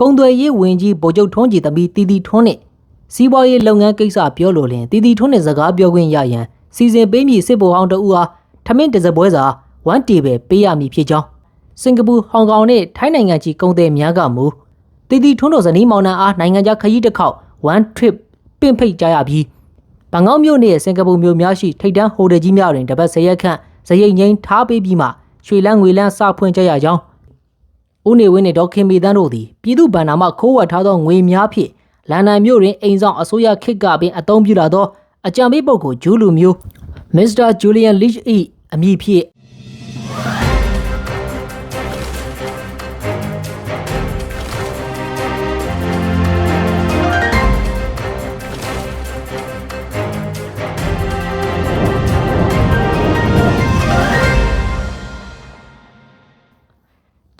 ကုံသွယ်ရေးဝင်ကြီးဗိုလ်ချုပ်ထွန်းကြည်သမီးတီတီထွန်းနဲ့စီးပွားရေးလုပ်ငန်းကိစ္စပြောလို့လင်တီတီထွန်းနဲ့စကားပြောခွင့်ရရန်စီစဉ်ပေးမည်စစ်ဗိုလ်ဟောင်းတဦးအားထမင်းတစ်စပွဲစာ1တေပဲပေးရမည်ဖြစ်ကြောင်းစင်ကာပူဟောင်ကောင်နဲ့ထိုင်းနိုင်ငံကြီးကုန်သည်များကမူတီတီထွန်းတို့ဇနီးမောင်နှံအားနိုင်ငံခြားခရီးတစ်ခေါက်1 trip ပင့်ဖိတ်ကြရပြီးဘန်ကောက်မြို့နယ်စင်ကာပူမြို့များရှိထိပ်တန်းဟိုတယ်ကြီးများတွင်တပတ်ဆယ်ရက်ခန့်ဇရိတ်ငိမ့်ထားပေးပြီးမှရွှေလန်းငွေလန်းစဖွင့်ကြရကြောင်း ဦးနေဝင်းနှင့်ဒေါက်ခင်မီတန်းတို့သည်ပြည်သူ့ဗန္နာမှခိုးဝှက်ထားသောငွေများဖြင့်လန်ဒန်မြို့တွင်အိမ်ဆောင်အစိုးရခေတ်ကပင်အသုံးပြုလာသောအကြံပေးပုဂ္ဂိုလ်ဂျူးလူမျိုးမစ္စတာဂျူလီယန်လစ်၏အမည်ဖြင့်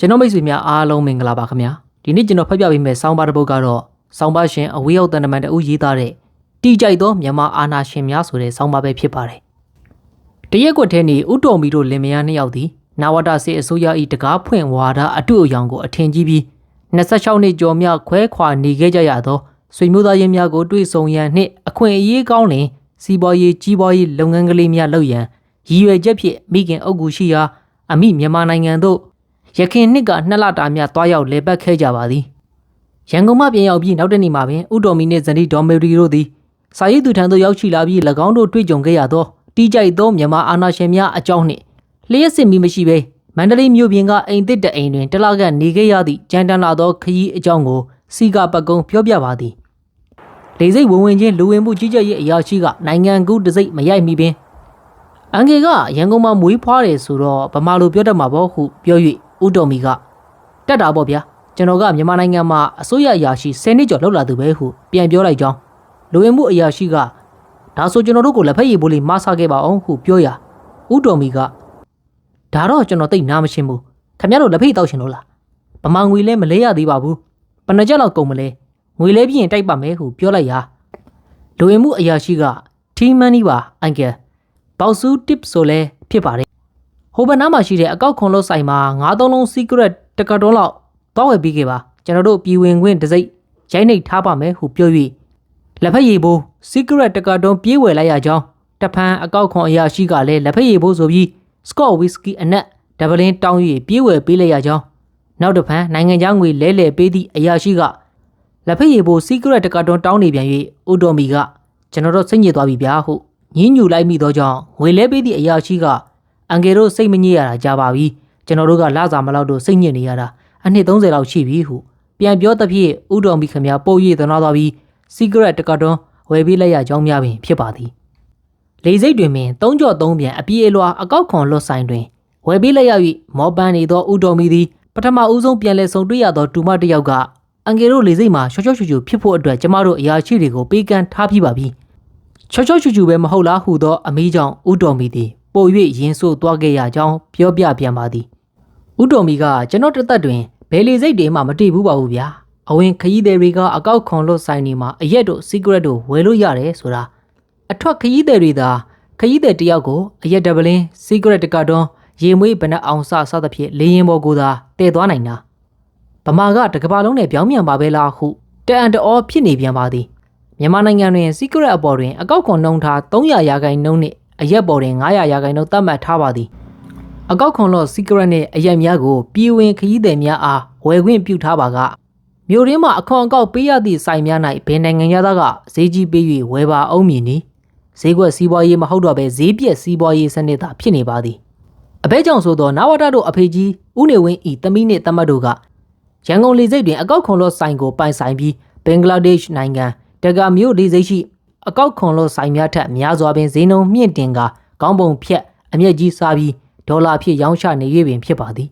ကျွန်တော်မိတ်ဆွေများအားလုံးမင်္ဂလာပါခင်ဗျာဒီနေ့ကျွန်တော်ဖတ်ပြပေးမယ့်ဆောင်းပါးတစ်ပုဒ်ကတော့ဆောင်းပါးရှင်အဝေးရောက်တန်တမန်တဦးရေးသားတဲ့တီကြိုက်သောမြန်မာအာနာရှင်များဆိုတဲ့ဆောင်းပါးပဲဖြစ်ပါတယ်တရက်ကွက်ထဲနေဥတော်မီတို့လင်မယားနှစ်ယောက်သည်နာဝတာစေအစိုးရ၏တကားဖွင့်ဝါဒအတုအယောင်ကိုအထင်ကြီးပြီး26နှစ်ကျော်မြခွဲခွာနေခဲ့ကြရသောဆွေမျိုးသားချင်းများကိုတွေ့ဆုံရန်နှင့်အခွင့်အရေးကောင်းလင်စီးပွားရေးကြီးပွားရေးလုပ်ငန်းကလေးများလုပ်ရန်ရည်ရွယ်ချက်ဖြင့်မိခင်အုပ်ကူရှိရာအမိမြန်မာနိုင်ငံသို့ ရခင်နှစ်ကနှစ်လတာများတွားရောက်လေပတ်ခဲ့ကြပါသည်ရန်ကုန်မှပြန်ရောက်ပြီးနောက်တစ်နေ့မှာပင်ဥတော်မီနှင့်ဇနီးဒေါ်မေရီတို့သည်စာရေးသူထံသို့ရောက်ရှိလာပြီး၎င်းတို့တွေ့ကြုံခဲ့ရသောတီးကြိုက်သောမြန်မာအာဏာရှင်များအကြောင်းနှင့်လျှက်စစ်မီမရှိဘဲမန္တလေးမြို့ပြင်ကအိမ်တစ်တအိမ်တွင်တလကနေခဲ့ရသည့်ကြမ်းတမ်းလာသောခရီးအကြောင်းကိုစီကပတ်ကုံပြောပြပါသည်လေစိတ်ဝင်ဝင်ချင်းလူဝင်မှုကြီးကြပ်ရေးအရာရှိကနိုင်ငံကူးတစိမ့်မရိုက်မီပင်အန်ကေကရန်ကုန်မှာမွေးဖွားတယ်ဆိုတော့ဗမာလိုပြောတတ်မှာပေါ့ဟုပြော၍ ဦးတော်မီကတက်တာပေါ့ဗျာကျွန်တော်ကမြန်မာနိုင်ငံမှာအစိုးရအရာရှိ10နှစ်ကျော်လောက်လာသူပဲဟုပြန်ပြောလိုက်ကြောင်းလူဝင်မှုအရာရှိကဒါဆိုကျွန်တော်တို့ကိုလက်ဖက်ရည်ဘိုးလေးမဆာခဲ့ပါအောင်ဟုပြောရာဦးတော်မီကဒါတော့ကျွန်တော်သိနားမရှင်းဘူးခင်ဗျားတို့လက်ဖက်ရည်တောက်ရှင်လို့လားဗမာငွေလဲမလဲရသေးပါဘူးဘယ်နှကြက်လောက်ကုန်မလဲငွေလဲပြီးရင်တိုက်ပါမယ်ဟုပြောလိုက်ရာလူဝင်မှုအရာရှိကထီမန်နီပါအန်ကယ်ပေါက်စု tip ဆိုလဲဖြစ်ပါတယ် ဟိုဘက်နားမှာရှိတဲ့အကောက်ခွန်လို့ဆိုင်မှာ9000လုံး secret တကတ်တော်လောက်တောင်းဝယ်ပြီးခဲ့ပါကျွန်တော်တို့ပြည်ဝင်ခွင့်တစ်စိတ်ရိုက်နှိပ်ထားပါမယ်ဟုပြော၍လက်ဖက်ရည်ဘိုး secret တကတ်တော်ပြေးဝယ်လိုက်ရကြောင်းတဖန်အကောက်ခွန်အရာရှိကလည်းလက်ဖက်ရည်ဘိုးဆိုပြီး Scott whisky အနက်ဒဗလင်းတောင်း၍ပြေးဝယ်ပေးလိုက်ရကြောင်းနောက်တစ်ဖန်နိုင်ငံခြားငွေလဲလှယ်ပေးသည့်အရာရှိကလက်ဖက်ရည်ဘိုး secret တကတ်တော်တောင်းနေပြန်၍အိုတိုမီကကျွန်တော်တို့စိတ်ညစ်သွားပြီဗျာဟုညင်းညူလိုက်မိသောကြောင့်ငွေလဲပေးသည့်အရာရှိက အန်ကယ်တို့စိတ်မညစ်ရတာကြာပါပြီကျွန်တော်တို့ကလာစာမလောက်တို့စိတ်ညစ်နေရတာအနှစ်30လောက်ရှိပြီဟုပြန်ပြောသဖြင့်ဥတော်မီခမပို့၍သနာသွားပြီး secret တကတွန်းဝယ်ပေးလိုက်ရကြောင်းများပင်ဖြစ်ပါသည်လေစိတ်တွင်ပင်သုံးကြော့သုံးပြန်အပြေးအလွှာအကောက်ခွန်လွတ်ဆိုင်တွင်ဝယ်ပေးလိုက်ရ၍မောပန်းနေသောဥတော်မီသည်ပထမဦးဆုံးပြန်လည်ဆုံတွေ့ရသောတူမတစ်ယောက်ကအန်ကယ်တို့လေစိတ်မှာရှော့ရှော့ချူချူဖြစ်ဖို့အတွက်ကျမတို့အရာရှိတွေကိုပေးကမ်းထားပြီးပါပြီချောချောချူချူပဲမဟုတ်လားဟုသောအမေးကြောင့်ဥတော်မီသည် ပို၍ရင်ဆိုးသွားခဲ့ရကြောင်းပြောပြပြန်ပါသည်ဥတော်မီကကျွန်တော်တစ်သက်တွင်ဘယ်လေစိတ်တွေမှမတည်ဘူးပါဘူးဗျာအဝင်ခရီးသည်တွေကအကောက်ခွန်လို့ဆိုင်နေမှာအရက်တို့ secret တို့ဝယ်လို့ရတယ်ဆိုတာအထွက်ခရီးသည်တွေသာခရီးသည်တယောက်ကိုအရက်ဒဗလင်း secret တကတော့ရေမွေးဘဏ္ဍအောင်စစသဖြင့်လေရင်ဘော်ကိုသာတည်သွားနိုင်တာဗမာကတကဘာလုံးနဲ့ပြောင်းမြန်ပါပဲလားဟုတအံတအောဖြစ်နေပြန်ပါသည်မြန်မာနိုင်ငံတွင် secret အပေါ်တွင်အကောက်ခွန်နှုန်းထား300ရာခိုင်နှုန်းနှင့် အရက်ပေါ်တွင်900ရာခိုင်နှုန်းသတ်မှတ်ထားပါသည်အကောက်ခွန်လော့ secret နှင့်အရက်များကိုပြည်ဝင်ခရီးသည်များအားဝယ်ခွင့်ပြုထားပါကမြို့ရင်းမှာအခွန်အကောက်ပေးရသည့်ဆိုင်များ၌ဘယ်နိုင်ငံသားကဈေးကြီးပေး၍ဝယ်ပါအောင်မည်နီဈေးကွက်စီးပွားရေးမဟုတ်တော့ဘဲဈေးပြက်စီးပွားရေးစနစ်သာဖြစ်နေပါသည်အဘဲကြောင့်ဆိုသောနဝတတို့အဖေကြီးဦးနေဝင်းဤတမိနှင့်တမတ်တို့ကရန်ကုန်လေဆိပ်တွင်အကောက်ခွန်လော့ဆိုင်ကိုပိုင်ဆိုင်ပြီးဘင်္ဂလားဒေ့ရှ်နိုင်ငံတက္ကမြို့လေဆိပ်ရှိ အကောက်ခွန်လော့ဆိုင်များထက်များစွာပင်ဈေးနှုန်းမြင့်တင်ကကောင်းပုံဖြတ်အမျက်ကြီးစားပြီးဒေါ်လာဖြစ်ရောင်းချနေ၍ပင်ဖြစ်ပါသည်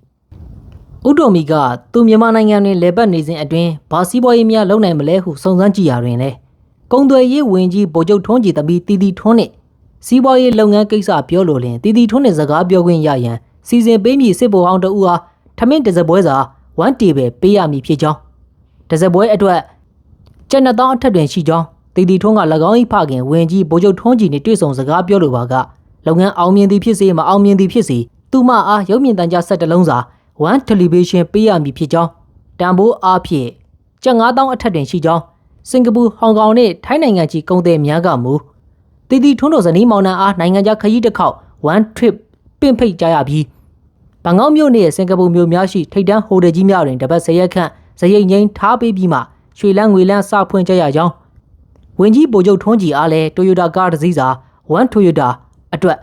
ဥတိုမီကသူမြန်မာနိုင်ငံတွင်လေပတ်နေစဉ်အတွင်းဘာစီးပွားရေးများလုပ်နိုင်မလဲဟုစုံစမ်းကြည့်ရာတွင်လေကုံသွယ်ရေးဝင်ကြီးဗိုလ်ချုပ်ထွန်းကြည်သမီးတီတီထွန်းနှင့်စီးပွားရေးလုပ်ငန်းကိစ္စပြောလို့လင်တီတီထွန်းနှင့်စကားပြောခွင့်ရရန်စီစဉ်ပေးမည်စစ်ဗိုလ်ဟောင်းတဦးအားထမင်းတစ်စပွဲစာ1တေပဲပေးရမည်ဖြစ်ကြောင်းတစ်စပွဲအတွက်ကျက်နှစ်သောင်းအထက်တွင်ရှိကြောင်း တီတီထွန်းက၎င်း၏ဖခင်ဝင်ကြီးဗိုလ်ချုပ်ထွန်းကြည်နှင့်တွေ့ဆုံစကားပြောလိုပါကလုပ်ငန်းအောင်မြင်သည်ဖြစ်စေမအောင်မြင်သည်ဖြစ်စေသူမအားရုပ်မြင်သံကြားဆက်တစ်လုံးစာ1 television ပေးရမည်ဖြစ်ကြောင်းတန်ဖိုးအားဖြင့်ကျပ်9000အထက်တွင်ရှိကြောင်းစင်ကာပူဟောင်ကောင်နှင့်ထိုင်းနိုင်ငံကြီးကုန်သည်များကမူတည်တည်ထွန်းတော်ဇနီးမောင်နှံအားနိုင်ငံခြားခရီးတစ်ခေါက် one trip ပင့်ဖိတ်ကြရပြီးဘန်ကောက်မြို့နှင့်စင်ကာပူမြို့များရှိထိပ်တန်းဟိုတယ်ကြီးများတွင်တပတ်၁၀ရက်ခန့်ဇရိတ်ငိမ့်ထားပေးပြီးမှရွှေလန်းငွေလန်းစဖွင့်ကြရကြောင်း ဝင်ကြီးဗိုလ်ချုပ်ထွန်းကြည်အားလည်း Toyota ကားတစ်စီးစာ One Toyota အတွက်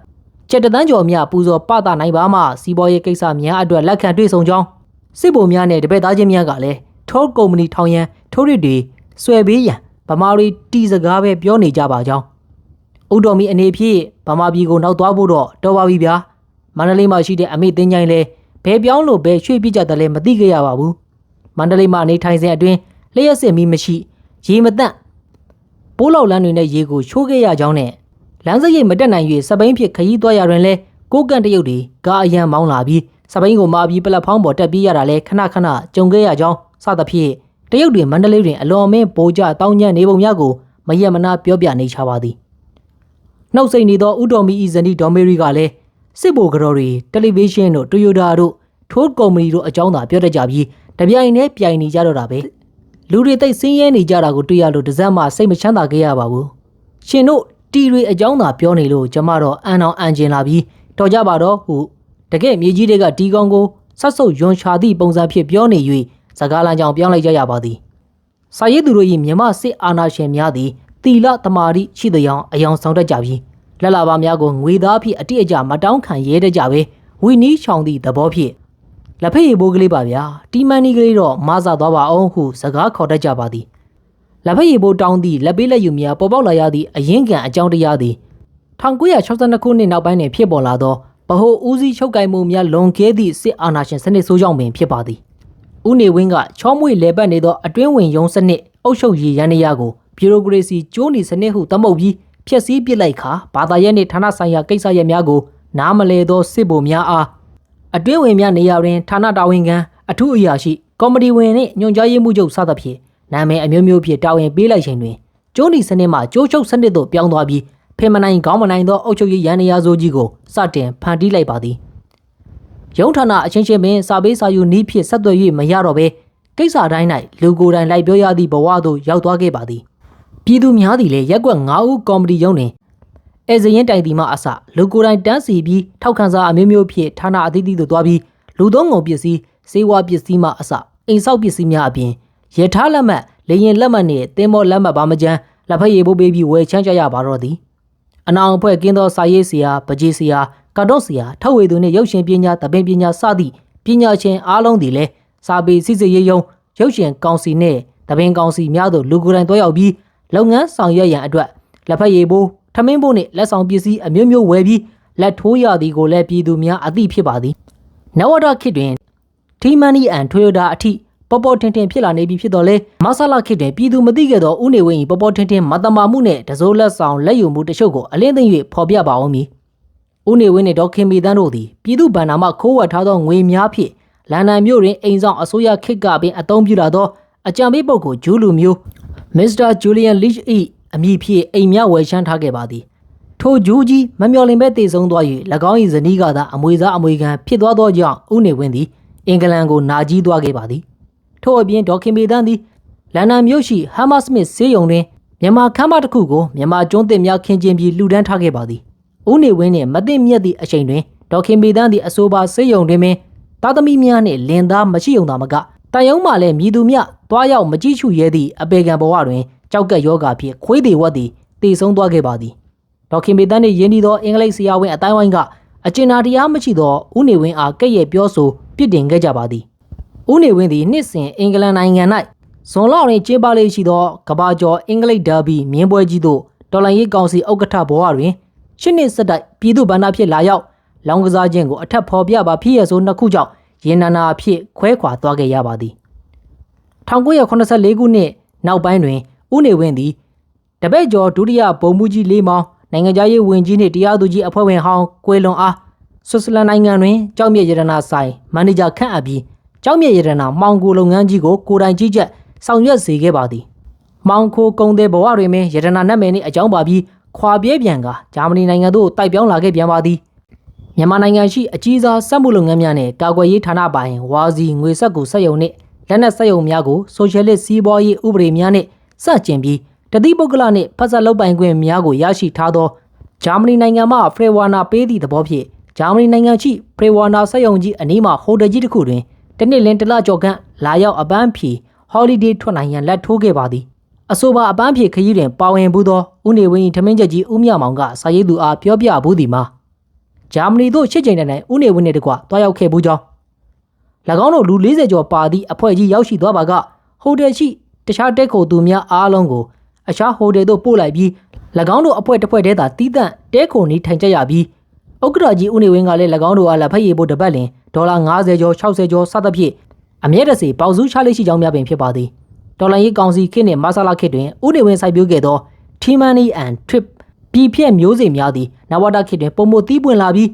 ချက်တသန်းကျော်မြပူဇော်ပတာနိုင်ပါမှစီးပွားရေးကိစ္စများအတွက်လက်ခံတွေ့ဆုံကြောင်းစစ်ဗိုလ်များနဲ့တပည့်သားချင်းများကလည်းထိုးကုမ္ပဏီထောင်ရန်ထိုးရစ်တွေဆွဲပေးရန်ဗမာတွေတီစကားပဲပြောနေကြပါကြောင်းဥတော်မီအနေဖြင့်ဗမာပြည်ကိုနောက်သွားဖို့တော့တော်ပါပြီဗျာမန္တလေးမှာရှိတဲ့အမိတင်းချိုင်းလဲဘယ်ပြောင်းလို့ဘယ်ရွှေ့ပြစ်ကြတယ်လဲမသိကြရပါဘူးမန္တလေးမှာနေထိုင်စဉ်အတွင်းလျှက်စစ်မီမရှိရေမတန့် ပိုးလောက်လန်းတွေနဲ့ရေကိုချိုးခဲ့ရကြောင်းနဲ့လမ်းစရိတ်မတက်နိုင်၍စပိန်ဖြစ်ခရီးသွားရတွင်လဲကိုကန့်တရုတ်တွေကားအရန်မောင်းလာပြီးစပိန်ကိုမာပြီးပလက်ဖောင်းပေါ်တက်ပြေးရတာလဲခဏခဏကြုံခဲ့ရကြောင်းစသဖြင့်တရုတ်တွေမန္တလေးတွင်အလွန်အမင်းပိုကြတောင်းညံ့နေပုံများကိုမယက်မနာပြောပြနေချပါသည်နှုတ်ဆက်နေသောဥတော်မီဤဇနီဒေါ်မေရီကလည်းစစ်ဘိုကတော်တွေတယ်လီဗီရှင်းတို့တိုယိုတာတို့ထိုးကုမ္ပဏီတို့အကြောင်းသာပြောတတ်ကြပြီးတပြိုင်တည်းပြိုင်နေကြတော့တာပဲ လူတွေသိပ်ဆင်းရဲနေကြတာကိုတွေ့ရလို့တစ်စက်မှစိတ်မချမ်းသာခဲ့ရပါဘူးရှင်တို့တီတွေအကြောင်းသာပြောနေလို့ကျမတော့အန်အောင်အန်ကျင်လာပြီးတော်ကြပါတော့ဟုတကယ်မြေကြီးတွေကတီကောင်ကိုဆက်ဆုပ်ယွန်ချာသည့်ပုံစံဖြစ်ပြောနေ၍စကားလမ်းကြောင်ပြောင်းလိုက်ကြရပါသည်စာရေးသူတို့၏မြမစစ်အာဏာရှင်များသည်တီလတမာတိရှိသယောင်အယောင်ဆောင်တတ်ကြပြီးလက်လာပါများကိုငွေသားဖြင့်အတိအကျမတောင်းခံရဲတတ်ကြပဲဝီနီးချောင်သည့်သဘောဖြင့် လက်ဖက်ရည်ဘိုးကလေးပါဗျာတီမန်နီကလေးတော့မဆသွားပါအောင်ဟုစကားခေါ်တတ်ကြပါသည်လက်ဖက်ရည်ဘိုးတောင်းသည့်လက်ပေးလက်ယူများပေါ်ပေါက်လာရသည့်အရင်ကံအကြောင်းတရားသည်1962ခုနှစ်နောက်ပိုင်းတွင်ဖြစ်ပေါ်လာသောဗဟိုဦးစီးချုပ်ကိုင်မှုများလွန်ကဲသည့်စစ်အာဏာရှင်စနစ်ဆိုးကြောင့်ပင်ဖြစ်ပါသည်ဦးနေဝင်းကချောမွေလဲပတ်နေသောအတွင်းဝင်ရုံးစနစ်အုပ်ချုပ်ရေးရန်နေရကိုဘီရိုကရေစီကျိုးနေစနစ်ဟုသမုတ်ပြီးဖျက်ဆီးပစ်လိုက်ခါဘာသာရေးနှင့်ဌာနဆိုင်ရာကိစ္စရပ်များကိုနားမလဲသောစစ်ဗိုလ်များအား အတွင်းဝင်များနေရာတွင်ဌာနတာဝန်ခံအထူးအရာရှိကော်မတီဝင်နှင့်ညွှန်ကြားရေးမှူးချုပ်စသဖြင့်နာမည်အမျိုးမျိုးဖြင့်တာဝန်ပေးလိုက်ချိန်တွင်ကျိုးနီစနစ်မှကျိုးချုပ်စနစ်သို့ပြောင်းသွားပြီးဖင်မနိုင်ခေါင်းမနိုင်သောအုပ်ချုပ်ရေးရန်နေရာဆိုကြီးကိုစတင်ဖန်တီးလိုက်ပါသည်ရုံးဌာနအချင်းချင်းပင်စာပေးစာယူနည်းဖြင့်ဆက်သွယ်၍မရတော့ဘဲကိစ္စတိုင်း၌လူကိုယ်တိုင်လိုက်ပြောရသည့်ဘဝသို့ရောက်သွားခဲ့ပါသည်ပြည်သူများသည်လည်းရက်ကွက်9ဦးကော်မတီရုံးတွင် အဲဇရင်တိုင်တီမှအစလူကိုယ်တိုင်တန်းစီပြီးထောက်ခံစာအမျိုးမျိုးဖြင့်ဌာနအသီးသီးသို့သွားပြီးလူသုံးကုန်ပစ္စည်းစေဝါပစ္စည်းမှအစအိမ်ဆောက်ပစ္စည်းများအပြင်ရထားလက်မှတ်လေရင်လက်မှတ်နှင့်တင်းမောလက်မှတ်ပါမကျန်းလက်ဖက်ရည်ဖို့ပေးပြီးဝယ်ချမ်းကြရပါတော့သည်အနာအောင်ဖွဲ့ကင်းသောစာရေးဆရာပကြီးဆရာကတော့ဆရာထောက်ဝေသူနှင့်ရုပ်ရှင်ပညာတပင်ပညာစသည့်ပညာရှင်အားလုံးသည်လည်းစာပေစစ်စစ်ရေးယုံရုပ်ရှင်ကောင်စီနှင့်တပင်ကောင်စီများသို့လူကိုယ်တိုင်တွားရောက်ပြီးလုပ်ငန်းဆောင်ရွက်ရန်အတွက်လက်ဖက်ရည်ဖို့ ထမင်းဖို့နှင့်လက်ဆောင်ပစ္စည်းအမျိုးမျိုးဝယ်ပြီးလက်ထိုးရသည်ကိုလည်းပြည်သူများအသိဖြစ်ပါသည်နဝဒခေတ်တွင်ထီမန်နီအန်ထွေယိုတာအထိပေါ်ပေါ်ထင်ထင်ဖြစ်လာနေပြီဖြစ်တော့လေမဆလာခေတ်တွင်ပြည်သူမသိခဲ့သောဥနေဝင်း၏ပေါ်ပေါ်ထင်ထင်မတမာမှုနှင့်တစိုးလက်ဆောင်လက်ယူမှုတချို့ကိုအလင်းသိမ့်၍ဖော်ပြပါအောင်မည်ဥနေဝင်းနှင့်ဒေါက်ခင်မီတန်းတို့သည်ပြည်သူဗန္နာမှခိုးဝှက်ထားသောငွေများဖြင့်လန်ဒန်မြို့တွင်အိမ်ဆောင်အစိုးရခေတ်ကပင်အသုံးပြုလာသောအကြံပေးပုဂ္ဂိုလ်ဂျူးလူမျိုးမစ္စတာဂျူလီယန်လစ်၏ အမည်ဖြင့်အိမ်များဝယ်ချမ်းထားခဲ့ပါသည်ထိုဂျူးကြီးမမျော်လင့်ပဲတည်ဆုံသွား၍၎င်း၏ဇနီးကသာအမွေစားအမွေခံဖြစ်သွားသောကြောင့်ဥနေဝင်းသည်အင်္ဂလန်ကိုနာကြီးသွားခဲ့ပါသည်ထို့အပြင်ဒေါက်ခင်မီတန်းသည်လန်ဒန်မြို့ရှိဟမ်မာစမစ်ဆေးရုံတွင်မြန်မာခမ်းမတစ်ခုကိုမြန်မာကျွန်းသစ်များခင်းကျင်းပြီးလှူဒန်းထားခဲ့ပါသည်ဦးနေဝင်းနှင့်မသိမြတ်သည့်အချိန်တွင်ဒေါက်ခင်မီတန်းသည်အဆိုပါဆေးရုံတွင်ပင်သားသမီးများနှင့်လင်သားမရှိုံသာမကတန်ယုံမှလည်းမြည်သူမြတွားရောက်မကြည့်ရှုရဲသည့်အပေကံဘဝတွင် ကြောက်ကက်ယောဂါဖြင့်ခွေးသေးဝတ်သည်တည်ဆုံးသွားခဲ့ပါသည်ဒေါက်ခင်မီတန်းနှင့်ယင်းဒီသောအင်္ဂလိပ်ဆရာဝန်အတိုင်းဝိုင်းကအကျဉ်းသားတရားမရှိသောဦးနေဝင်းအားကဲ့ရဲ့ပြောဆိုပြစ်တင်ခဲ့ကြပါသည်ဦးနေဝင်းသည်နှစ်စဉ်အင်္ဂလန်နိုင်ငံ၌ဇွန်လတွင်ကျင်းပလေရှိသောကဘာကျော်အင်္ဂလိပ်ဒါဘီမြင်းပွဲကြီးသို့တော်လိုင်းရေးကောင်စီဥက္ကဋ္ဌဘဝတွင်ရှစ်နှစ်ဆက်တိုက်ပြည်သူ့ဗန္ဒဖြစ်လာရောက်လောင်းကစားခြင်းကိုအထက်ဖော်ပြပါဖြစ်ရဆိုနှစ်ခုကြောင့်ရင်နာနာအဖြစ်ခွဲခွာသွားခဲ့ရပါသည်1984ခုနှစ်နောက်ပိုင်းတွင် ဦးနေဝင်းသည်တပည့်ကျော်ဒုတိယဗိုလ်မှူးကြီးလေးမောင်နိုင်ငံသားရေးဝန်ကြီးနှင့်တရားသူကြီးအဖွဲ့ဝင်ဟောင်းကွေလွန်အားဆွစ်ဇာလန်နိုင်ငံတွင်ကြောက်မြတ်ရတနာဆိုင်မန်နေဂျာခန့်အပ်ပြီးကြောက်မြတ်ရတနာမောင်ကိုလုပ်ငန်းကြီးကိုကိုယ်တိုင်ကြီးကြပ်ဆောင်ရွက်စေခဲ့ပါသည်။မောင်ခိုကုံတဲ့ဘဝတွင်ပင်ရတနာနတ်မယ်နှင့်အကြောင်းပါပြီးခွာပြဲပြန်ကဂျာမနီနိုင်ငံသို့တိုက်ပြောင်းလာခဲ့ပြန်ပါသည်။မြန်မာနိုင်ငံရှိအကြီးစားစက်မှုလုပ်ငန်းများနှင့်ကာကွယ်ရေးဌာနပိုင်ဝါစီငွေဆက်ကူစက်ယုံနှင့်လက်နက်စက်ရုံများကိုဆိုရှယ်လစ်စီးပွားရေးဥပဒေများနှင့် စန့်ကျင်ပြီးတတိပုဂ္ဂလနှင့်ဖက်ဆက်လုပ်ပိုင်ခွင့်များကိုရရှိထားသောဂျာမနီနိုင်ငံမှဖရေဝါနာပေးသည့်သဘောဖြင့်ဂျာမနီနိုင်ငံရှိဖရေဝါနာစက်ရုံကြီးအနီးမှဟိုတယ်ကြီးတစ်ခုတွင်တစ်နှစ်လင်းတစ်လကျော်ခန့်လာရောက်အပန်းဖြေဟော်လီဒေးထွက်နိုင်ရန်လက်ထိုးခဲ့ပါသည်အဆိုပါအပန်းဖြေခရီးတွင်ပါဝင်ဘူးသောဦးနေဝင်း၏ထမင်းချက်ကြီးဦးမြမောင်ကစာရေးသူအားပြောပြဘူးသည်မှာဂျာမနီသို့ရှစ်ကြိမ်တိုင်တိုင်ဦးနေဝင်းနှင့်တကွတွားရောက်ခဲ့ဘူးကြောင်း၎င်းတို့လူ40ကျော်ပါသည့်အဖွဲ့ကြီးရောက်ရှိသွားပါကဟိုတယ်ရှိ တခြားတက်ခိုသူများအားလုံးကိုအခြားဟိုတယ်သို့ပို့လိုက်ပြီး၎င်းတို့အဖွဲ့တစ်ဖွဲ့တည်းသာတီးတန့်တဲခိုနီးထိုင်ကြရပြီးဥက္ကဋ္ဌကြီးဦးနေဝင်းကလည်း၎င်းတို့အားလက်ဖက်ရည်ဖို့တစ်ပတ်လင်ဒေါ်လာ90ကျော်60ကျော်စသဖြင့်အမြဲတစေပေါစုချလေးရှိကြောင်းများပင်ဖြစ်ပါသည်ဒေါ်လာရေးကောင်စီခေတ်နှင့်မဆလာခေတ်တွင်ဦးနေဝင်းစိုက်ပျိုးခဲ့သော T-Money and Trip ပြည်ဖြက်မျိုးစေ့များသည်နဝတခေတ်တွင်ပုံမတီးပွင့်လာပြီး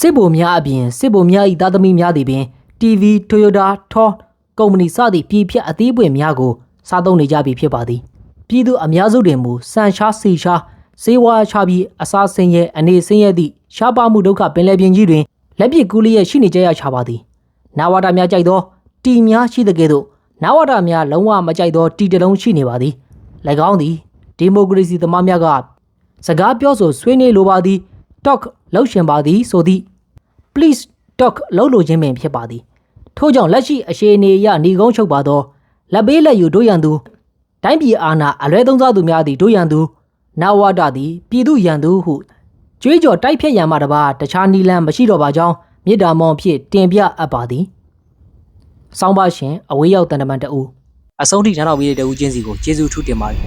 စစ်ဗိုလ်များအပြင်စစ်ဗိုလ်များ၏သားသမီးများသည်ပင် TV Toyota Tor ကုမ္ပဏီစသည့်ပြည်ဖြတ်အသေးပွင့်များကို စားသုံးနေကြပြီဖြစ်ပါသည်ပြည်သူအများစုတွင်မူစံရှားစီရှားစေဝါချပြီးအစားဆင်းရဲအနေဆင်းရဲသည့်ရှားပါမှုဒုက္ခပင်လယ်ပြင်ကြီးတွင်လက်ပစ်ကူးလျက်ရှိနေကြရချပါသည်နာဝတာများကြိုက်သောတီများရှိတဲ့ကဲ့သို့နာဝတာများလုံးဝမကြိုက်သောတီတစ်လုံးရှိနေပါသည်၎င်းသည်ဒီမိုကရေစီသမားများကစကားပြောဆိုဆွေးနွေးလိုပါသည် talk လောက်ရှင်ပါသည်ဆိုသည့် please talk လောက်လိုခြင်းပင်ဖြစ်ပါသည်ထို့ကြောင့်လက်ရှိအခြေအနေအရหนีကုန်းချုပ်ပါသော လက်ပေးလက်ယူတို့ရန်သူတိုင်းပြည်အာဏာအလွဲသုံးစားသူများသည်တို့ရန်သူနာဝတာသည်ပြည်သူရန်သူဟုကြွေးကြော်တိုက်ဖြတ်ရန်မှတပါတခြားနီလန်မရှိတော့ပါကြောင်းမြေတားမောင်ဖြစ်တင်ပြအပ်ပါသည်စောင်းပါရှင်အဝေးရောက်တန်တမန်တအူအဆုံးထိနားတော်ပြီးတဲ့တအူချင်းစီကိုကျေးဇူးထူးတင်ပါတယ်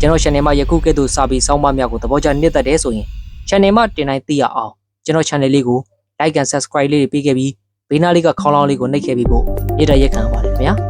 ကျွန်တော် channel မှာယခုကဲ့သို့စာပြီးစောင်းပါများကိုသဘောကျနှစ်သက်တယ်ဆိုရင် channel မှာတင်တိုင်းသိရအောင်ကျွန်တော် channel လေးကို like and subscribe လေးတွေပေးခဲ့ပြီးဘေးနားလေးကခေါင်းလောင်းလေးကိုနှိပ်ခဲ့ပြီးဖို့မြေတားရက်ခံပါတယ်ခင်ဗျာ